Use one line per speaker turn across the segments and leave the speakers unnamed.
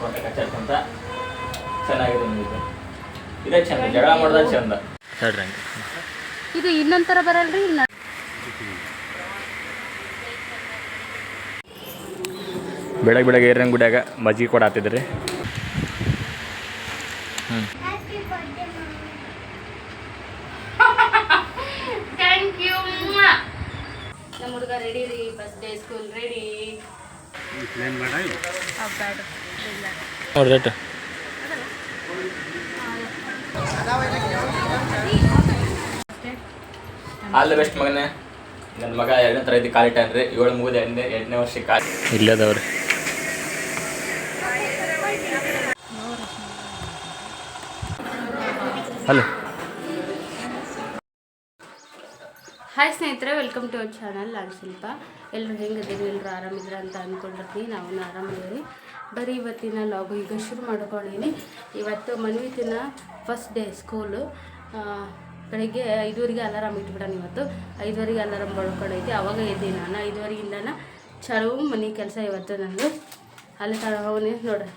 ಕೊಂಟ ಕಚ್ಚಾಡ್ಕೊಂತ ಚೆನ್ನಾಗಿದೆ ಇದು ಇದೇ ಚಂದ ಜಗಳ ಮಾಡೋದ ಚಂದ. ಹೇಳ್ರಿ ಹಂಗೆ.
ಇದು ಇನ್ನೊಂಥರ ಬರಲ್ರಿ
ಬೆಳಗ್ಗೆ ಬೆಳಗ್ಗೆ ಏರಿನ ಗುಡಿಯಾಗ ಮಜ್ಜಿಗೆ ಕೊಡ ಹಾತಿದ್ರಿ ಹ್ಞೂ
ಥ್ಯಾಂಕ್ ಯು ನಮ್ಮ ಹುಡುಗ ರೆಡಿ ರೀ ಫಸ್ಟ್ ಡೇ ಸ್ಕೂಲ್ ರೆಡಿ ಬ್ಯಾಡ
ನೋಡ್ರಿ ರೇಟ್ ಆಲ್ ದ ಬೆಸ್ಟ್ ಮಗನೇ. ನನ್ನ ಮಗ ಎರಡನೇ ತರಗತಿ ಕಾಲಿಟ್ಟಾನ್ರಿ ಏಳು ಮುಗಿದ ಎಂಟನೇ ಎಂಟನೇ ವರ್ಷ ಕಾಲಿ ಇಲ್ಲದವ್ರಿ. ಹಲೋ
ಹಾಯ್ ಸ್ನೇಹಿತರೆ ವೆಲ್ಕಮ್ ಟು ಅವರ್ ಚಾನಲ್ ನಾನು ಶಿಲ್ಪ ಎಲ್ಲರೂ ಹೆಂಗಿದ್ದೀರಿ? ಎಲ್ಲರೂ ಆರಾಮಿದ್ರ ಅಂತ ಅಂದ್ಕೊಂಡಿರ್ತೀನಿ. ನಾವು ಆರಾಮಿದ್ದೀವಿ. ಬರೀ ಇವತ್ತಿನ ಲಾಗು ಈಗ ಶುರು ಮಾಡ್ಕೊಂಡಿನಿ ಇವತ್ತು ಮನ್ವಿತಿನ ಫಸ್ಟ್ ಡೇ ಸ್ಕೂಲು ಬೆಳಿಗ್ಗೆ ಐದುವರೆಗೆ ಅಲಾರಾಮ್ ಇಟ್ಬಿಡೋಣ ಇವತ್ತು. ಐದುವರೆಗೆ ಅಲಾರಾಮ್ ಬಳ್ಕೊಂಡೈತಿ ಅವಾಗ ಇದ್ದೀನಿ ನಾನು. ಐದುವರೆಗಿಂದನ ಚಲೋ ಮನೆ ಕೆಲಸ ಇವತ್ತು ನಂದು. ಅಲ್ಲಿ ಅವನೇ ನೋಡ್ರಿ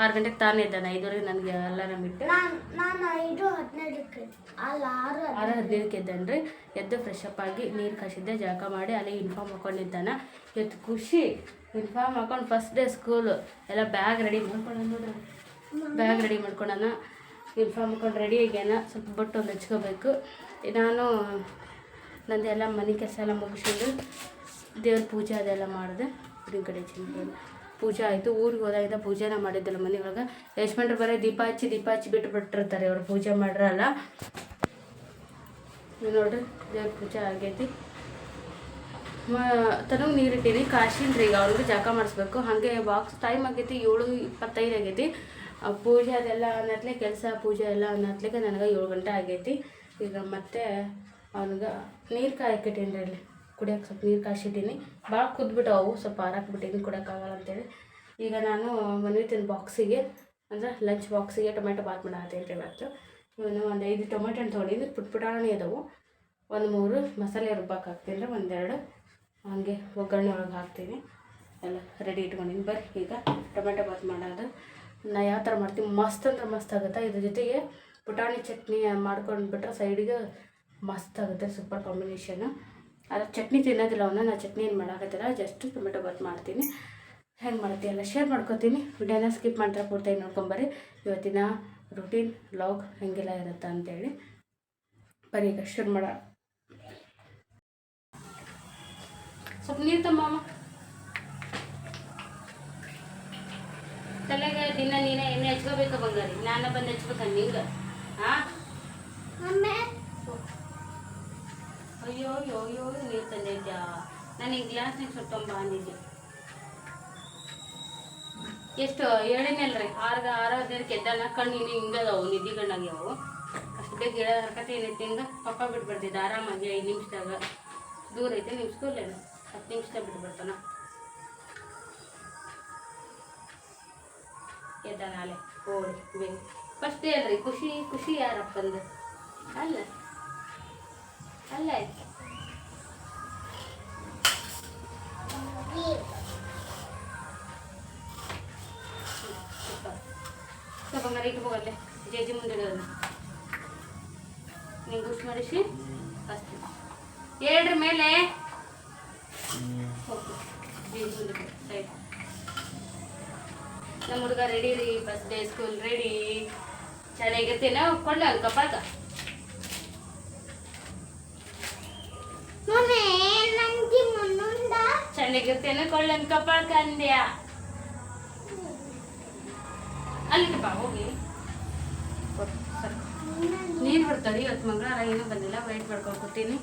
ಆರು ಗಂಟೆಗೆ ತಾನೇ ಇದ್ದಾನೆ ಐದುವರೆಗೆ ನನಗೆ ಅಲಾರಾಮ್ ಇಟ್ಟು.
ನಾನು ಐದು ಹದಿನೈದಕ್ಕೆ ಅಲ್ಲ ಆರು
ಆರು ಹದಿನೈದಕ್ಕೆ. ರೀ ಎದ್ದು ಫ್ರೆಶ್ ಅಪ್ ಆಗಿ ನೀರು ಕಾಸಿದ್ದೆ ಜಳಕ ಮಾಡಿ ಅಲ್ಲಿ ಯೂನಿಫಾರ್ಮ್ ಹಾಕೊಂಡಿದ್ದಾನೆ. ಇವತ್ತು ಖುಷಿ ಯೂನಿಫಾರ್ಮ್ ಹಾಕೊಂಡು ಫಸ್ಟ್ ಡೇ ಸ್ಕೂಲು ಎಲ್ಲ ಬ್ಯಾಗ್ ರೆಡಿ ನೋಡ್ರಿ ಬ್ಯಾಗ್ ರೆಡಿ ಮಾಡ್ಕೊಂಡಾನ ಯೂನಿಫಾರ್ಮ್ ಹಾಕೊಂಡು ರೆಡಿ ಆಗ್ಯಾನ. ಸ್ವಲ್ಪ ಬಟ್ಟು ಒಂದು ಹಚ್ಕೋಬೇಕು. ನಾನು ನಂದೆಲ್ಲ ಮನೆ ಕೆಲಸ ಎಲ್ಲ ಮುಗಿಸ್ಕೊಂಡು ದೇವ್ರ ಪೂಜೆ ಅದೆಲ್ಲ ಮಾಡಿದೆ. ಹುಡುಗ ಕಡೆ ಚಿಂತೆ ಪೂಜೆ ಆಯಿತು, ಊರಿಗೆ ಹೋದಾಗಿಂದ ಪೂಜೆನ ಮಾಡಿದ್ದಿಲ್ಲ ಒಳಗೆ ಯಜಮಾನ್ರು ಬರೀ ದೀಪ ಹಚ್ಚಿ ದೀಪ ಹಚ್ಚಿ ಬಿಟ್ಟು ಬಿಟ್ಟಿರ್ತಾರೆ ಅವ್ರು ಪೂಜೆ ಮಾಡ್ರಲ್ಲ. ನೋಡ್ರಿ, ದೇವ್ರ ಪೂಜೆ ಆಗೈತಿ. ತನಗೆ ನೀರಿಟ್ಟೀನಿ ಕಾಶಿನ್ರಿ ಈಗ ಅವ್ರಿಗೆ ಜಾಕ ಮಾಡಿಸ್ಬೇಕು. ಹಾಗೆ ಬಾಕ್ಸ್ ಟೈಮ್ ಆಗೈತಿ, ಏಳು ಇಪ್ಪತ್ತೈದು ಆಗೈತಿ. ಪೂಜೆ ಅದೆಲ್ಲ ಅನ್ನತ್ಲೆ ಕೆಲಸ, ಪೂಜೆ ಎಲ್ಲ ಅನ್ನತ್ಲಿಕ್ಕೆ ನನಗೆ ಏಳು ಗಂಟೆ ಆಗೈತಿ. ಈಗ ಮತ್ತೆ ಅವ್ನಿಗೆ ನೀರು ಕಾಯಕ್ಕಿಟ್ಟೀನಿ ಇಲ್ಲಿ ಕುಡಿಯೋಕೆ ಸ್ವಲ್ಪ ನೀರು ಕಾಯಿಸಿದ್ದೀನಿ ಭಾಳ ಕುದ್ಬಿಟ್ಟವು ಸ್ವಲ್ಪ ಹಾರಾಕ್ಬಿಟ್ಟೀನಿ ಕುಡಿಯೋಕ್ಕಾಗಲ್ಲ ಅಂತೇಳಿ. ಈಗ ನಾನು ಮನೆತಿನ ಬಾಕ್ಸಿಗೆ ಅಂದ್ರೆ ಲಂಚ್ ಬಾಕ್ಸಿಗೆ ಟೊಮೆಟೊ ಬಾತ್ ಮಾಡತ್ತೀನಿ ರೀ ಇವತ್ತು. ಇವನು ಒಂದು ಐದು ಟೊಮೆಟೊ ತೊಗೊಂಡಿದ್ದು ಪುಟ್ ಪುಟಾಣಿ ಅದಾವು. ಒಂದು ಮೂರು ಮಸಾಲೆ ರುಬ್ಬಕ್ಕೆ ಹಾಕ್ತೀನಿ ಒಂದೆರಡು ಹಾಗೆ ಒಗ್ಗರಣೆ ಒಳಗೆ ಹಾಕ್ತೀನಿ. ಎಲ್ಲ ರೆಡಿ ಇಟ್ಕೊಂಡಿನಿ. ಬರ್ರಿ, ಈಗ ಟೊಮೆಟೊ ಬಾತ್ ಮಾಡೋದು. ನಾ ಯಾವ ಥರ ಮಾಡ್ತೀನಿ, ಮಸ್ತ್ ಅಂದ್ರೆ ಮಸ್ತ್ ಆಗುತ್ತೆ. ಇದ್ರ ಜೊತೆಗೆ ಪುಟಾಣಿ ಚಟ್ನಿ ಮಾಡ್ಕೊಂಡು ಬಿಟ್ರೆ ಸೈಡಿಗೆ ಮಸ್ತ್ ಆಗುತ್ತೆ ಸೂಪರ್ ಕಾಂಬಿನೇಷನು ಅದ್ರ ಚಟ್ನಿ ತಿನ್ನೋದಿಲ್ಲ ಅವನ್ನ ನಾನು ಚಟ್ನಿ ಏನು ಮಾಡೋಕತ್ತಿಲ್ಲ ಜಸ್ಟ್ ಟೊಮೆಟೊ ಬಾತ್ ಮಾಡ್ತೀನಿ. ಹೆಂಗೆ ಮಾಡ್ತೀಯಲ್ಲ ಶೇರ್ ಮಾಡ್ಕೊತೀನಿ. ವಿಡಿಯೋನ ಸ್ಕಿಪ್ ಮಾಡ್ತಾರೆ ಪೂರ್ತಿ ನೋಡ್ಕೊಂಬರ್ರಿ. ಇವತ್ತಿನ ರುಟೀನ್ ಲಾಗ್ ಹೆಂಗೆಲ್ಲ ಇರುತ್ತೆ ಅಂತೇಳಿ ಬರೀ ಈಗ ಶುರು ಮಾಡ. ಸ್ವಲ್ಪ ನೀರು ತಮ್ಮ ತಲೆಗೆ ದಿನ ನೀನೇ ಎಣ್ಣೆ ಹಚ್ಕೋಬೇಕು ಬಂಗಾರಿ. ನಾನು ಬಂದು ಹಚ್ಬೇಕ ನಿಂಗೆ? ಹಾಂ
ಆಮೇಲೆ
ಅಯ್ಯೋ ಅಯ್ಯೋ ಅಯ್ಯೋ, ನೀರು ತಂದಿದ್ಯಾ? ನನಗೆ ಗ್ಲಾಸ್ನಾಗ ಸ್ವಲ್ಪ ತುಂಬ ಅಂದಿದ್ದೆ. ಎಷ್ಟು ಹೇಳಿನಲ್ರಿ ಆರ್ಗ ಆರು ಹದಿನೈದಕ್ಕೆ ಎದ್ದಾನ, ಕಣ್ಣು ಇನ್ನು ಹಿಂಗದವು ಕಣ್ಣಾಗ್ಯಾವು ಅಷ್ಟು ಬೇಗ ಗಿಡ ಹರ್ಕತೆ ಏನೈತಿ ಹಿಂಗೆ ಪಪ್ಪ ಬಿಟ್ಬಿಡ್ತಿದ್ದೆ, ಆರಾಮಾಗಿ ಐದು ನಿಮಿಷದಾಗ. ದೂರ ಐತೆ ನಿಮ್ಮ ಸ್ಕೂಲ್ ಹತ್ತು ನಿಮಿಷದಾಗ ಬಿಟ್ಬಿಡ್ತಾನ. ಎದ್ದ ನಾಳೆ ಓಡಿ, ಬೇಗ. ಫಸ್ಟ್ ಹೇಳ್ರಿ ಖುಷಿ ಖುಷಿ ಯಾರಪ್ಪಂದು? ಅಲ್ಲ? ಅಲ್ಲ ಸ್ವಲ್ಪ ಮನೆಗೆ ಹೋಗಲ್ಲೇ ಜೇಜಿ ಮುಂದೆ ಇಡೋದು ನೀವು ಗುಸ್ ಮಾಡಿಸಿ ಅಷ್ಟು ಏಳ್ರ ಮೇಲೆ ಹೋಗು ಜೇಜಿ ಮುಂದೆ ಸೈಡ್ ನಮ್ಮ ಹುಡುಗ ರೆಡಿ ರೀ ಫಸ್ಟ್ ಡೇ ಸ್ಕೂಲ್ ರೆಡಿ ಚೆನ್ನಾಗಿರ್ತೀನ ಕೊಳ್ಳ ಕಪಾಕ
ಮಮ್ಮಿ ನಂಗೆ ಮುನ್ನುಂದ
ಚೆನ್ನಾಗಿರ್ತೇನೆ ತೆನಕೊಳ್ಳನ್ ಕಪಾಳ ಕಂದ್ಯ. ಅಲ್ಲಿಗೆ ಬಾ, ಹೋಗಿ. ನೀರು ಬರ್ತಾರೆ, ಇವತ್ತು ಮಂಗಳವಾರ ಏನೂ ಬಂದಿಲ್ಲ ವೈಟ್ ಮಾಡ್ಕೊಂಡು ಕೂತೀನಿ.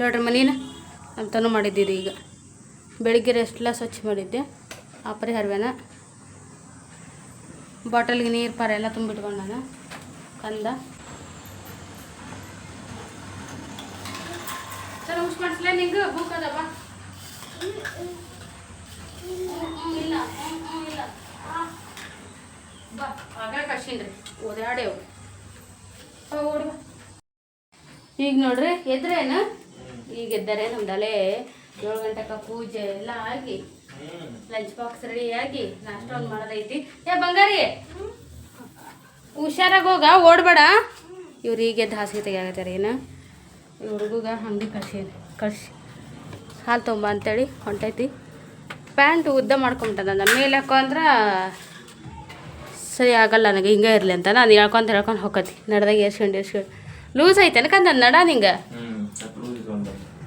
ನೋಡ್ರಿ ಮನೇನ ಅಂತನೂ ಮಾಡಿದ್ದೀರಿ ಈಗ. ಬೆಳಿಗ್ಗೆ ರೆಸ್ಟ್ಲ ಸ್ವಚ್ಛ ಮಾಡಿದ್ದೆ. ಆ ಹರಿವೆನ ಬಾಟಲ್ಗೆ ನೀರು ಪಾರ ಎಲ್ಲ ನಾನು ಕಂದ. ಸರ್ ಹುಷ್ ಮಾಡಿಸ್ಲೇ ನಿಂಗೆ? ಬುಕ್ ಅದಪ್ಪ ಇಲ್ಲ ಇಲ್ಲ ಬಾ ಆಗ ಕಳ್ಸೀನ್ರಿ ಓದಾಡೇವು ಓಡುವ ಈಗ ನೋಡ್ರಿ, ಎದ್ರೇನು? ಈಗ ಎದ್ದಾರೆ ನಮ್ದು ಅಲೆ ಏಳು ಗಂಟೆಕ ಪೂಜೆ ಎಲ್ಲ ಆಗಿ ಲಂಚ್ ಬಾಕ್ಸ್ ರೆಡಿಯಾಗಿ ನಾಷ್ಟ ಒಂದು ಮಾಡೋದೈತಿ. ಏ, ಬಂಗಾರಿ, ಹುಷಾರಾಗಿ ಹೋಗ, ಓಡ್ಬೇಡ. ಇವ್ರು ಈಗ ಎದ್ದು ಹಾಸಿಗೆ ತೆಗಿಯಾಕತ್ತಾರೆ ಏನು ಈ ಹುಡುಗ ಹಂಗೆ ಕಳ್ಸಿ ಕಳ್ಸಿ ಹಾಲು ತೊಂಬ ಅಂತೇಳಿ ಹೊಂಟೈತಿ. ಪ್ಯಾಂಟ್ ಉದ್ದ ಮಾಡ್ಕೊಂಬಿಟ್ಟದ ನನ್ನ ಮೇಲೆ ಹಾಕೋ ಅಂದ್ರೆ ಸರಿ ಆಗಲ್ಲ ನನಗೆ ಹಿಂಗೆ ಇರಲಿ ಅಂತ. ನಾನು ಹೇಳ್ಕೊಂತ ಹೇಳ್ಕೊಂಡು ಹೋಗತಿ ನಡ್ದಾಗ ಏರ್ಸ್ಕೊಂಡು ಏರ್ಸ್ಕೊಂಡು. ಲೂಸ್ ಐತೆ ನನ್ನ ನಡ ನಿಂಗ.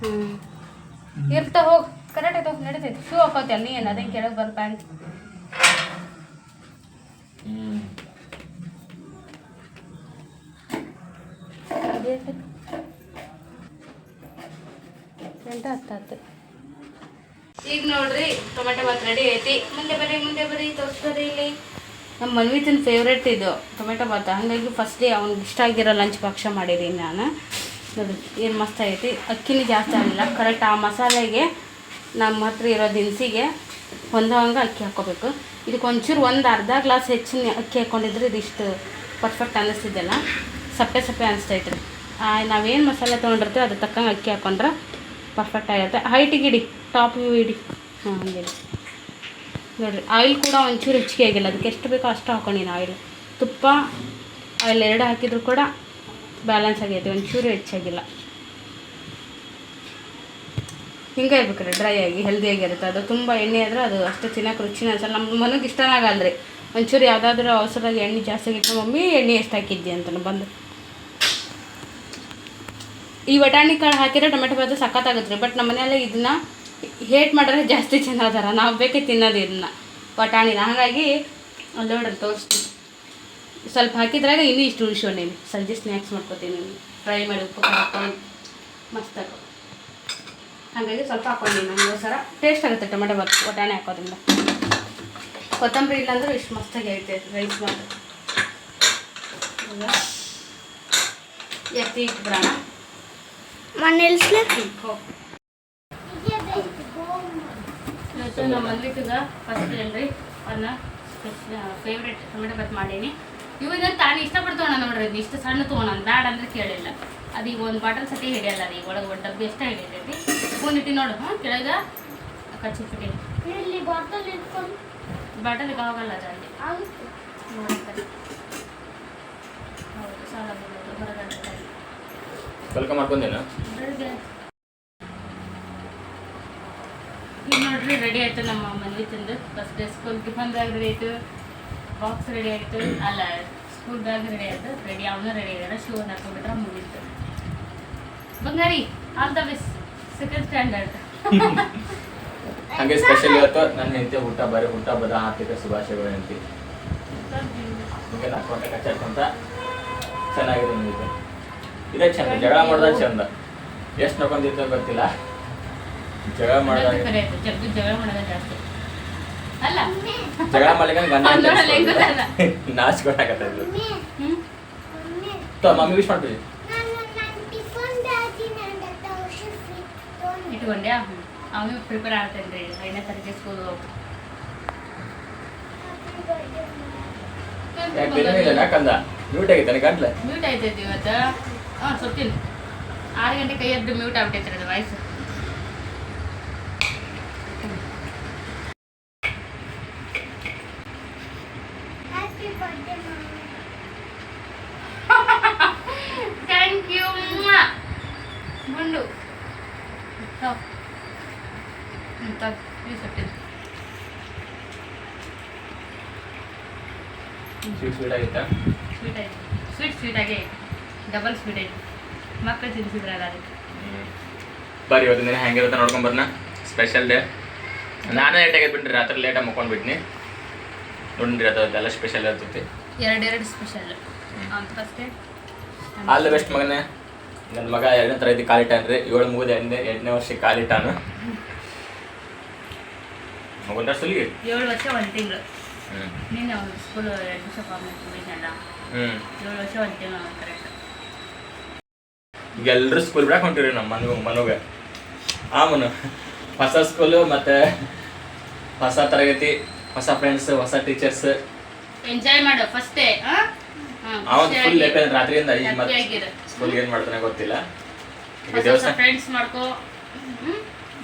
ಹ್ಞೂ ಇರ್ತ ಹೋಗಿ. ಕರೆಕ್ಟ್ ಆಯ್ತು ನಡೀತೈತಿ. ಶೂ ಹಾಕೋತಿ ಅಲ್ಲಿ ಏನು ಅದೇನು ಕೆಳಗೆ ಬರ್ ಪ್ಯಾಂಟ್.
ಹ್ಮ್.
ಎಂಟು ಹತ್ತು ಹತ್ತು. ಈಗ ನೋಡ್ರಿ ಟೊಮೆಟೊ ಬಾತ್ ರೆಡಿ ಐತಿ. ಮುಂದೆ ಬರ್ರಿ ಮುಂದೆ ಬರ್ರಿ ತೋರಿಸ್ಬರಿ ಇಲ್ಲಿ. ನಮ್ಮ ಮನ್ವಿತನ ಫೇವ್ರೇಟ್ ಇದು ಟೊಮೆಟೊ ಬಾತ್ ಹಾಗಾಗಿ ಫಸ್ಟ್ ಅವ್ನಿಗೆ ಇಷ್ಟ ಆಗಿರೋ ಲಂಚ್ ಭಕ್ಷ್ಯ ಮಾಡಿದ್ದೀನಿ ನಾನು. ನೋಡಿ ಏನು ಮಸ್ತ್ ಐತಿ. ಅಕ್ಕಿನೇ ಜಾಸ್ತಿ ಆಗಿಲ್ಲ. ಕರೆಕ್ಟ್ ಆ ಮಸಾಲೆಗೆ ನಮ್ಮ ಹತ್ರ ಇರೋ ದಿನಸಿಗೆ ಹೊಂದವಂಗೆ ಅಕ್ಕಿ ಹಾಕ್ಕೋಬೇಕು. ಇದಕ್ಕೆ ಒಂಚೂರು ಒಂದು ಅರ್ಧ ಗ್ಲಾಸ್ ಹೆಚ್ಚಿನ ಅಕ್ಕಿ ಹಾಕ್ಕೊಂಡಿದ್ರೆ ಇದಿಷ್ಟು ಪರ್ಫೆಕ್ಟ್ ಅನ್ನಿಸ್ತಿದ್ದಲ್ಲ ಸಪ್ಪೆ ಸಪ್ಪೆ ಅನಿಸ್ತೈತ್ರಿ. ನಾವೇನು ಮಸಾಲೆ ತೊಗೊಂಡಿರ್ತೀವಿ ಅದಕ್ಕೆ ತಕ್ಕಂಗೆ ಅಕ್ಕಿ ಹಾಕೊಂಡ್ರೆ ಪರ್ಫೆಕ್ಟ್ ಆಗಿರುತ್ತೆ ಹೈಟಿಗೆ ಇಡಿ. ಟಾಪ್ ವ್ಯೂ ಇಡಿ. ಹಾಂ, ಹಂಗೆ ನೋಡಿರಿ ಆಯಿಲ್ ಕೂಡ ಒಂಚೂರು ಹೆಚ್ಚಿಗೆ ಆಗಿಲ್ಲ. ಅದಕ್ಕೆ ಎಷ್ಟು ಬೇಕೋ ಅಷ್ಟು ಹಾಕೊಂಡಿನಿ ಆಯಿಲ್ ತುಪ್ಪ ಆಯಿಲ್ ಎರಡು ಹಾಕಿದ್ರು ಕೂಡ ಬ್ಯಾಲೆನ್ಸ್ ಆಗೈತೆ. ಒಂಚೂರು ಹೆಚ್ಚಾಗಿಲ್ಲ ಹಿಂಗೆ ಇರ್ಬೇಕ್ರಿ ಡ್ರೈ ಆಗಿ ಹೆಲ್ದಿಯಾಗಿರುತ್ತೆ ಅದು ತುಂಬ ಎಣ್ಣೆ ಆದರೆ ಅದು ಅಷ್ಟು ತಿನ್ನೋಕೆ ರುಚಿನ ಅನ್ಸಲ್ಲ. ನಮ್ಮ ಮನೆಗೆ ಇಷ್ಟನೇ ಆಗಲ್ಲ ರೀ ಒಂಚೂರು ಯಾವುದಾದ್ರೂ ಅವಸರವಾಗಿ ಎಣ್ಣೆ ಜಾಸ್ತಿ ಆಗಿತ್ತು ಮಮ್ಮಿ, ಎಣ್ಣೆ ಎಷ್ಟು ಹಾಕಿದ್ದೆ? ಅಂತ ಬಂದು. ಈ ಬಟಾಣಿ ಕಾಳು ಹಾಕಿದ್ರೆ ಟೊಮೆಟೊ ಬಾತು ಸಖತ್ತಾಗುತ್ತೆ ರೀ. ಬಟ್ ನಮ್ಮ ಮನೆಯಲ್ಲ ಇದನ್ನ ಹೇಟ್ ಮಾಡಿದ್ರೆ ಜಾಸ್ತಿ ಚೆನ್ನಾಗಾರ ನಾವು ಬೇಕೆ ತಿನ್ನೋದು ಇದನ್ನ, ಬಟಾಣಿನ. ಹಾಗಾಗಿ ಅಲ್ಲಿ ನೋಡ್ರಿ ತೋರಿಸ್ತೀನಿ. ಸ್ವಲ್ಪ ಹಾಕಿದ್ರಾಗ ಇನ್ನೂ ಇಷ್ಟು ನೀವು ಸಂಜೆ ಸ್ನ್ಯಾಕ್ಸ್ ಮಾಡ್ಕೊತೀನಿ. ಫ್ರೈ ಮಾಡಿ ಉಪ್ಪು ಹಾಕೊಂಡು ಮಸ್ತ್ ಹಾಗಾಗಿ ಸ್ವಲ್ಪ ಹಾಕ್ಕೊಂಡಿನಿ ನನಗೋಸ್ಕರ ಟೇಸ್ಟ್ ಆಗುತ್ತೆ ಟೊಮೆಟೊ ಬಾತ್ ಬಟಾಣಿ ಹಾಕೋದ್ರಿಂದ. ಕೊತ್ತಂಬರಿ ಇಲ್ಲಾಂದ್ರೆ ಇಷ್ಟು ಮಸ್ತಾಗಿ ಐತೆ ರೈಸ್ ಮಾಡಿ ಎತ್ತಿ ಇಟ್ಬಿಡೋಣ. ಇವತ್ತು ನಮ್ಮ ಮಲ್ಲಿಗೆ ಫಸ್ಟ್ ಏನ್ರಿ ಅವನ್ನ ಫೇವ್ರೇಟ್ ಟೊಮೆಟೊ ಬಾತ್ ಮಾಡೀನಿ. ಇವಾಗ ತಾನು ಇಷ್ಟಪಡ್ತೋಣ ನೋಡ್ರಿ ಇಷ್ಟು ಸಣ್ಣ ತೊಗೊಳ ಬ್ಯಾಡ ಅಂದ್ರೆ ಕೇಳಿಲ್ಲ. ಅದು ಈಗ ಒಂದು ಬಾಟಲ್ ಸತಿ ಹಿಡಿಯಲ್ಲ ಅದು ಈಗ ಒಳಗೆ ಒಂದು ಡಬ್ಬಿ ಎಷ್ಟ ಹಿಡಿತೈತಿ ಸ್ಪೂನ್ ಇಟ್ಟು ನೋಡು ಹ್ಞೂ ಕೆಳಗ ಕಚ್ಚಿಬಿಟ್ಟು
ಇಲ್ಲಿ ಬಾಟಲ್ ಇಟ್ಕೊಂಡು.
ಬಾಟಲ್ಗೆ ಹೋಗಲ್ಲ ಅದು ಅಲ್ಲಿ
ಆಗುತ್ತೆ
ನೋಡ್ತಾರೆ ಹೌದು ಸಾಲ ಬರೋದು ಹೊರಗಡೆ
ಕಲ್ಕ ಮಾಡ್ಕೊಂಡೇನ
ಈಗ ನೋಡ್ರಿ ರೆಡಿ ಆಯ್ತು ನಮ್ಮ ಮನೆ ತಿಂದು. First school tiffin bag ready ಆಯ್ತು. ಬಾಕ್ಸ್ ರೆಡಿ ಆಯ್ತು. ಅಲ್ಲ ಸ್ಕೂಲ್ ಬ್ಯಾಗ್ ರೆಡಿ ಆಯ್ತು. ರೆಡಿ ಅವನು ರೆಡಿ ಆಗ್ಯಾರ ಶೂ ಹಾಕೊಂಡ್ಬಿಟ್ರೆ ಮುಗೀತು. ಬಂಗಾರಿ all the best second standard
ಹಾಗೆ ಸ್ಪೆಷಲ್ ಇವತ್ತು. ನನ್ನ ಹೆಂಡತಿ ಊಟ ಬರೀ ಊಟ ಬರ ಹಾರ್ದಿಕ ಶುಭಾಶಯಗಳು ಹೆಂಡತಿ. ನಿಮಗೆ ನಾಲ್ಕು ಕಚ್ಚಾಡ್ಕೊಂತ ಚೆನ್ನಾಗಿದೆ ನಿಮಗೆ. ಇದೇ ಚಂದ ಜಗಳ ಮಾಡ್ದ ಚಂದ. ಎಷ್ಟು ನೋಡ್ಕೊಂಡಿರ್ತೋ ಗೊತ್ತಿಲ್ಲ. ಜಗಳ
ಮಾಡ್ದ ಜಗಳ ಮಾಡೋದ ಜಾಸ್ತಿ. ಅಲ್ಲ.
ಜಗಳ ಮಾಡ್ಲಿಕ್ಕೆ ಗಂಡ? ನಾಚ್ಕೊಳಕತ್ತ
ಮಮ್ಮಿ.
ವಿಶ್ ಮಾಡ್ಬಿಡಿ
ಇಟ್ಕೊಂಡೆ
ಅವನು ಪ್ರಿಪೇರ್ ಆಗ್ತಾನೆ ರೀ ಐದನೇ ತಾರೀಕಿಗೆ ಸ್ಕೂಲ್
ಯಾಕೆ ಬೇರೆ ಯಾಕಂದ? ಮ್ಯೂಟ್ ಆಗೈತೆ ಗಂಟ್ಲೆ.
ಮ್ಯೂಟ್ ಆಯ್ತೈತಿ ಇವತ್ತು. ಹಾಂ ಸೊತ್ತಿನ ಆರು ಗಂಟೆ ಕೈ ಎದ್ದು ಮ್ಯೂಟ್ ಆಗ್ಬಿಟ್ಟೈತೆ ಅದು voice
happy birthday mummy
thank you ಗುಂಡು ತಗೋ. ಹ್ಮ್, ತಗೋ. ಈ ಸೊಟ್ಟಿನ
ಸ್ವೀಟ್ ಸ್ವೀಟ್ ಆಗಿತ್ತಾ
ಸ್ವೀಟ್ ಆಯ್ತು ಸ್ವೀಟ್ ಸ್ವೀಟ್ ಆಗೇ ಡಬಲ್ ಸ್ಪೀಡ್ ಐತಿ ಮಕ್ಕಳು ತಿನ್ಸಿದ್ರಲ್ಲ ಅದಕ್ಕೆ.
ಬರ್ರಿ ಇವತ್ತಿನ ದಿನ ಹೆಂಗಿರುತ್ತೆ ನೋಡ್ಕೊಂಡ್ ಬರ್ನ? ಸ್ಪೆಷಲ್ ಡೇ ನಾನೇ ಲೇಟ್ ಆಗಿದ್ ಬಿಡ್ರಿ ರಾತ್ರಿ ಲೇಟಾಗಿ ಮುಕ್ಕೊಂಡ್ಬಿಟ್ನಿ. ನೋಡ್ರಿ ಅದೆಲ್ಲ ಸ್ಪೆಷಲ್ ಇರ್ತೈತಿ.
ಎರಡೆರಡು ಸ್ಪೆಷಲ್ ಫಸ್ಟೇ
ಆಲ್ ದಿ ಬೆಸ್ಟ್ ಮಗನೇ. ನನ್ನ ಮಗ ಎರಡನೇ ತರಗತಿ ಕಾಲಿಟ್ಟಾನ್ರಿ ಏಳು ಮುಗಿದ ಎಂಟನೇ ಎಂಟನೇ ವರ್ಷ ಕಾಲಿಟ್ಟಾನ ಮಗನ ಸುಲಿಗೆ
ಏಳು ವರ್ಷ ಒಂದು ತಿಂಗಳು. ನೀನು ಸ್ಕೂಲ್ ಎರಡು ಫಾರ್ಮ್
ಹ್ಞೂ
ಏಳು ವರ್ಷ ಒಂದು ತಿಂಗಳು ಕರೆಕ್ಟ್
ಈಗ ಎಲ್ಲರೂ ಸ್ಕೂಲ್ ಬಿಡಕ್ಕೆ ಹೊಂಟಿರಿ ನಮ್ಮ ಮನ ಮನುಗೆ. ಆ ಮನು. ಹೊಸ ಸ್ಕೂಲು ಮತ್ತೆ ಹೊಸ ತರಗತಿ ಹೊಸ ಫ್ರೆಂಡ್ಸ್ ಹೊಸ ಟೀಚರ್ಸ್
ಎಂಜಾಯ್ ಮಾಡು ಡೇ
ಅವನ್ ಫುಲ್ ಲೇಟ್ ರಾತ್ರಿಯಿಂದ ಈಗ ಮತ್ತೆ ಸ್ಕೂಲ್ ಏನು ಮಾಡ್ತಾನೆ ಗೊತ್ತಿಲ್ಲ. ಈಗ ದೇವಸ್ಥಾನ
ಫ್ರೆಂಡ್ಸ್ ಮಾಡ್ಕೋ.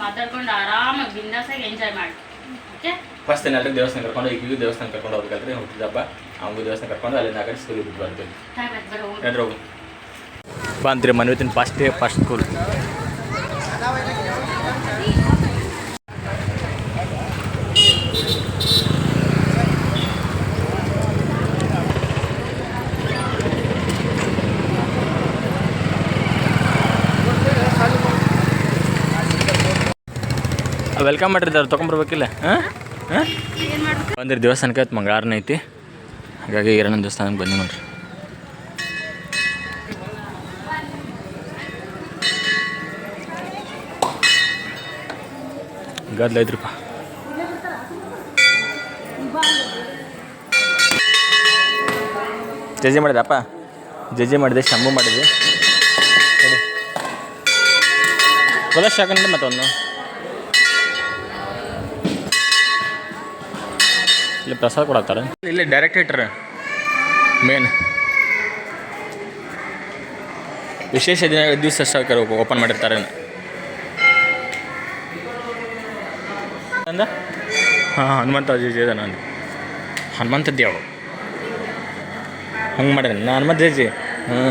ಮಾತಾಡ್ಕೊಂಡು ಆರಾಮಾಗಿ ಬಿಂದಾಸಾಗಿ ಎಂಜಾಯ್ ಮಾಡಿ. ಓಕೆ
ಫಸ್ಟ್ ಏನಾದ್ರೂ ದೇವಸ್ಥಾನ ಕರ್ಕೊಂಡು ಈಗ ದೇವಸ್ಥಾನ ಕರ್ಕೊಂಡು ಹೋಗ್ಬೇಕಂದ್ರೆ ಹುಟ್ಟಿದಪ್ಪ ಅವ್ನಿಗೂ ದೇವಸ್ಥಾನ ಕರ್ಕೊಂಡು ಅಲ್ಲಿಂದ ಆ ಕಡೆ ಸ್ಕೂಲಿಗೆ ಬಿಟ್ಟು
ಟೈಮ್ ಆಯ್ತು ಬರೋ
ನಡ್ರಿ ಹೋಗು. ಬಂತ್ರಿ ಮನ್ವಿತಿನ first day first school welcome ಮಾಡಿರ್ತಾರೆ ತೊಗೊಂಬರ್ಬೇಕಿಲ್ಲ ಹಾಂ? ಹಾಂ? ಬಂದಿರಿ ದೇವಸ್ಥಾನಕ್ಕೆ ಆಯ್ತು ಮಂಗಳವಾರನ ಐತಿ. ಹಾಗಾಗಿ ಎರಡನೇ ದೇವಸ್ಥಾನಕ್ಕೆ ಬಂದಿ ನೋಡ್ರಿ. ಗದ್ಲ ಐತ್ರಿಪ್ಪ ಜಜ್ಜಿ ಮಾಡಿದಪ್ಪ ಜಜ್ಜಿ ಮಾಡಿದೆ, ಶಂಭು ಮಾಡಿದೆ. ಕೊಲಸ್ ಹಾಕೊಂಡ್ರೆ ಮತ್ತೊಂದು. ಇಲ್ಲಿ ಪ್ರಸಾದ ಕೊಡತ್ತಾರೆ ಇಲ್ಲಿ ಡೈರೆಕ್ಟ್ ಇಟ್ರೆ ಮೇನ್ ವಿಶೇಷ ದಿನ, ದಿವಸ ಓಪನ್ ಮಾಡಿರ್ತಾರೆ. ಹಾಂ ಹನುಮಂತ ಅಜ್ಜಿ ನಾನು. ಹನುಮಂತ ದೇವ. ಹಂಗೆ ಮಾಡ್ರಿ ನಾನು ಹನುಮಂತ ಜೇಜಿ ಹ್ಞೂ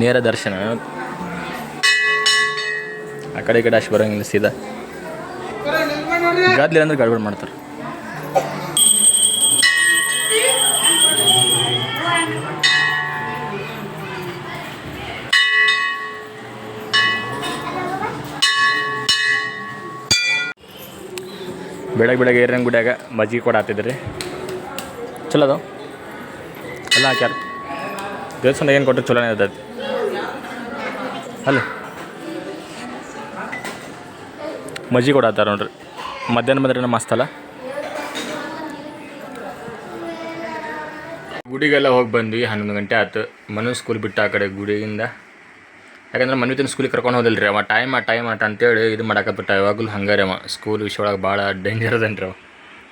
ನೇರ ದರ್ಶನ. ಕಡೆ ಕಡೆ ಅಷ್ಟು ಬರೋಂಗಿಲ್ಲ, ಸೀದಾ. ಗದ್ಲಿ ಅಂದ್ರೆ ಗಡ್ಬಡ್ ಮಾಡ್ತಾರೆ. ಬೆಳಗ್ಗೆ ಬೆಳಗ್ಗೆ ಏರಿನ ಗುಡಿಯಾಗ ಮಜ್ಜಿಗೆ ಕೂಡ ಹಾಕ್ತಿದ್ರಿ. ಚಲೋ ಅದು ಎಲ್ಲ ಹಾಕ್ಯಾರ. ದೇವಸ್ಥಾನ ಏನು ಕೊಟ್ಟರೆ ಚಲೋನೇ ಇರ್ತೈತಿ. ಅಲ್ಲ ಮಜ್ಜಿ ಕೊಡತ್ತಾರ ನೋಡ್ರಿ. ಮಧ್ಯಾಹ್ನ ಬಂದ್ರೆ ನಮ್ಮ ಮಸ್ತಲ್ಲ ಗುಡಿಗೆಲ್ಲ ಹೋಗಿ ಬಂದ್ವಿ, ಹನ್ನೊಂದು ಗಂಟೆ ಆಯ್ತು. ಮನು ಸ್ಕೂಲ್ ಬಿಟ್ಟು ಆ ಕಡೆ ಗುಡಿಯಿಂದ. ಯಾಕಂದ್ರೆ ಮನ್ವಿತಿನ ಸ್ಕೂಲಿಗೆ ಕರ್ಕೊಂಡು ಹೋದಿಲ್ಲ ರೀ ಅವ. ಟೈಮ್ ಆ ಟೈಮ್ ಆಟ ಅಂತೇಳಿ ಇದು ಮಾಡಾಕತ್ಬಿಟ್ಟ ಯಾವಾಗಲೂ ಹಂಗಾರೆ ಅವ. ಸ್ಕೂಲ್ ವಿಷಯ ಒಳಗೆ ಭಾಳ ಡೇಂಜರ್ ಅದನ್ರಿ ಅವ.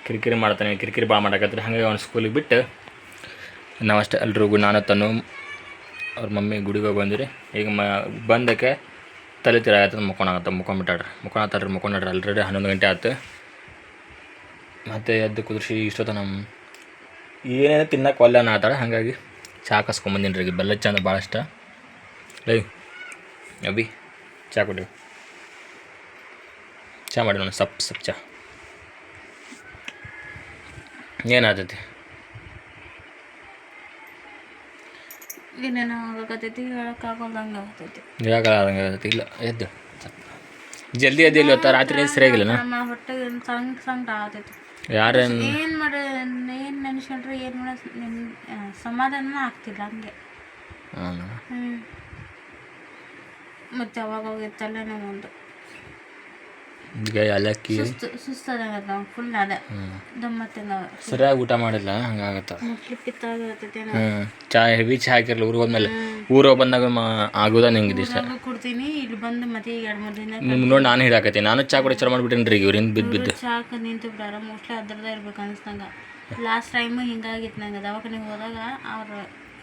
ಕಿರಿಕಿರಿ ಮಾಡ್ತಾನೆ, ಕಿರಿಕಿರಿ ಭಾಳ ಮಾಡಾಕತ್ರಿ ಹಾಗಾಗಿ ಅವ್ನು ಸ್ಕೂಲಿಗೆ ಬಿಟ್ಟು ನಾವು ಅಷ್ಟೇ ಎಲ್ರಿಗೂ ನಾನು, ತನು, ಅವ್ರ ಮಮ್ಮಿ ಗುಡಿಗೆ ಹೋಗಿ ಬಂದಿರಿ ಈಗ ಮ ಬಂದಕ್ಕೆ ತಲೆ ತಿರಾಗತ್ತದ ಮುಕ್ಕೊಂಡಾಗತ್ತ ಮುಕ್ಕೊಂಬಿಟ್ಟಾಡ್ರಿ ಮುಕ್ಕೊಂಡಾತಾಡ್ರಿ ಮುಕ್ಕೊಂಡಾಡ್ರಿ ಆಲ್ರೆಡಿ ಹನ್ನೊಂದು ಗಂಟೆ ಆಯ್ತು. ಮತ್ತು ಎದ್ದು ಕುದಿಸಿ ಇಷ್ಟೊತ್ತ ನಮ್ಮ ಏನೇನು ತಿನ್ನಕ್ಕೆ ಒಲ್ಲೆ ಆತಾಳೆ ಹಾಗಾಗಿ ಚಹಾ ಕಸ್ಕೊಂಬಂದಿನಿ ರೀ ಬೆಲ್ಲ ಚಂದ ಭಾಳ ಇಷ್ಟ. ಲೈ, ಅಭಿ ಚಹಾ ಕೊಡಿ ಚಹಾ ಮಾಡಿ ನಾನು ಸಪ್ ಸಪ್ ಚಹಾ ಏನಾಗ್ತೈತಿ
ಏನೇನೋ ಆಗಕತ್ತೈತಿ ಹೇಳಕ್ಕಾಗೋದಂಗೆ ಆಗತೈತಿ.
ಆದಂಗೆ ಆಗತ್ತೆ. ಇಲ್ಲ ಎದ್ದು. ಜಲ್ದಿ ಎದ್ದು ಇಲ್ಲಿ ರಾತ್ರಿ ಸರಿಯಾಗಿಲ್ಲ
ನಮ್ಮ ಹೊಟ್ಟೆ ಸಂಗ್ ಸಂಗ್ ಆಗತೈತಿ.
ಯಾರೇನು?
ಏನು ಮಾಡಿ ಏನು ನೆನ್ಸ್ಕೊಂಡ್ರೆ ಏನು ಮಾಡ ಸಮಾಧಾನ ಆಗ್ತಿಲ್ಲ ಹಂಗೆ. ಹ್ಞೂ ಮತ್ತು ಅವಾಗ ತಲೆನೋ ಒಂದು.
ಈಗ ಏಲಕ್ಕಿ
ಸುಸ್ತು ಫುಲ್ ಅದ ದಮ್ಮತ್ತಿನ
ಸರಿಯಾಗಿ ಊಟ ಮಾಡಿಲ್ಲ ಹಂಗಾಗತ್ತ.
ಮುಟ್ಲಿ
ಚಾ ಹೆವಿ ಚಾ ಹಾಕಿರಲ್ಲ ಊರಿಗೆ ಹೋದ್ಮೇಲೆ. ಊರಿಗೆ ಬಂದಾಗ ಆಗೋದ ನಿಂಗೆ ಇಷ್ಟ.
ಕೊಡ್ತೀನಿ ಇಲ್ಲಿ ಬಂದು ಮತ್ತೆ ಈಗ ಎರಡು ಮೂರು ದಿನ
ನಿಮ್ಗೆ ನೋಡಿ ನಾನು ಹಿಡಾಕತ್ತೀನಿ ನಾನು ಚಾ ಕೂಡ ಚಲೋ ಮಾಡಿಬಿಟ್ಟೇನಿ ರೀ ಇವ್ರಿಂದ ಬಿದ್ದು ಬಿದ್ದು.
ಚಾಕ ನಿಂತು ಬಿಡಾರ ಮೋಸ್ಟ್ಲಿ ಅದ್ರದ್ದು ಇರ್ಬೇಕು ಅನ್ಸ್ದಂಗ. ಲಾಸ್ಟ್ ಟೈಮ್ ಹಿಂಗಾಗಿತ್ತು ನಂಗೆ ದವಾಖಾನೆಗೆ ಹೋದಾಗ ಅವ್ರು